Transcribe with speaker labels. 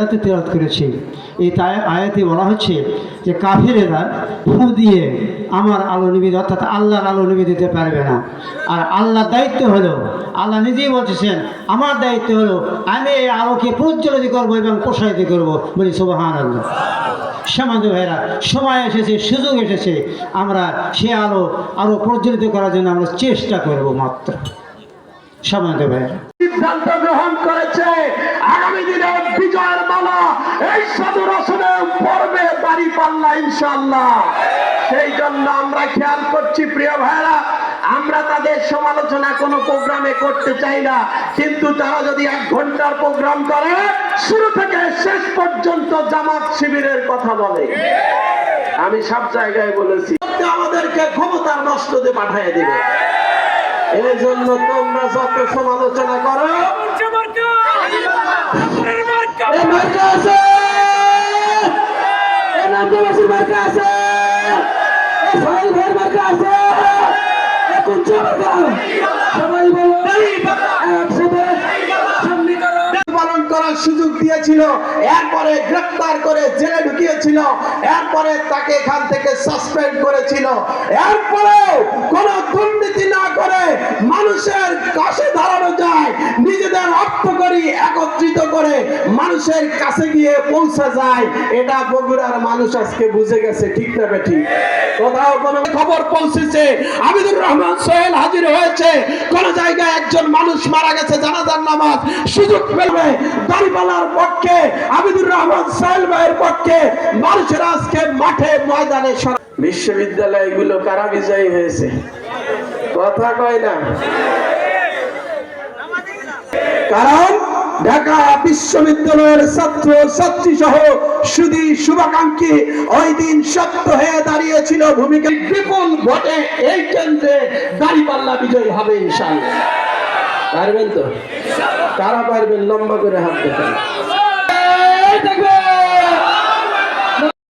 Speaker 1: আয়াতে তেলাওয়াত করেছি। এই আয়াতে বলা হচ্ছে যে কাফিরেরা ফু দিয়ে আমার আলো নিবে অর্থাৎ আল্লাহর আলো নিবে দিতে পারবে না। আর আল্লাহর দায়িত্ব হলো, আল্লাহ নিজেই বলতেছেন, আমার দায়িত্ব হলো আমি এই আলোকে প্রজ্বলিত করব এবং প্রসারিত করব। বলি সুবাহান আল্লাহ সমাজ ভাইরা, সময় এসেছে, সুযোগ এসেছে। আমরা সে আলো আরও প্রজ্বলিত করার জন্য আমরা চেষ্টা করব মাত্র। ভাইরা
Speaker 2: সিদ্ধান্ত গ্রহণ করেছে। আগামী দিনে বিজয়ের মালা এই সাধু রসনে পড়বে বাড়ি পাল্লা ইনশাল্লাহ সেই জন্য আমরা খেয়াল করছি, প্রিয় ভাইরা আমরা তাদের সমালোচনা কোনো প্রোগ্রামে করতে চাই না। কিন্তু তারা যদি এক ঘণ্টার প্রোগ্রাম করে, শুরু থেকে শেষ পর্যন্ত জামাত শিবিরের কথা বলে। আমি সব জায়গায় বলেছি, আমাদেরকে ক্ষমতার নষ্টতে পাঠিয়ে দিবে। এই জন্য তোমরা যত সমালোচনা করো। পালন করার সুযোগ দিয়েছিল। এরপরে গ্রেফতার করে জেলে ঢুকিয়েছিল। এরপরে তাকে এখান থেকে সাসপেন্ড করেছিল। এরপরেও কোন দুর্নীতি না করে মানুষের কাছে দাঁড়ানো যায় নিজেদের অর্থ করি একত্রিত করে মানুষের কাছে গিয়ে পৌঁছা যায়, এটা বগুড়ার মানুষ আজকে বুঝে গেছে, ঠিক না বেঠিক কোথাও কোনো খবর পৌঁছেছে? আবিদুর রহমান সোহেল হাজির হয়েছে। কোন জায়গায় একজন মানুষ মারা গেছে, জানাজার নামাজ সুযোগ পেলে দাড়িপালার পক্ষে আবিদুর রহমান সোহেল ভাইয়ের পক্ষে মানুষেরা আজকে মাঠে ময়দানে বিশ্ববিদ্যালয়গুলো কারা বিজয়ী হয়েছে? কথা কয় না। কারণ ঢাকা বিশ্ববিদ্যালয়ের ছাত্র ছাত্রী সহ সুদী শুভাকাঙ্ক্ষী ওই দিন সত্য হয়ে দাঁড়িয়েছিল ভূমিকা। বিপুল ভোটে এই কেন্দ্রে দাঁড়িপাল্লা বিজয়ী হবে পারবেন তো? কারা পারবেন? লম্বা করে হাত দেখেন।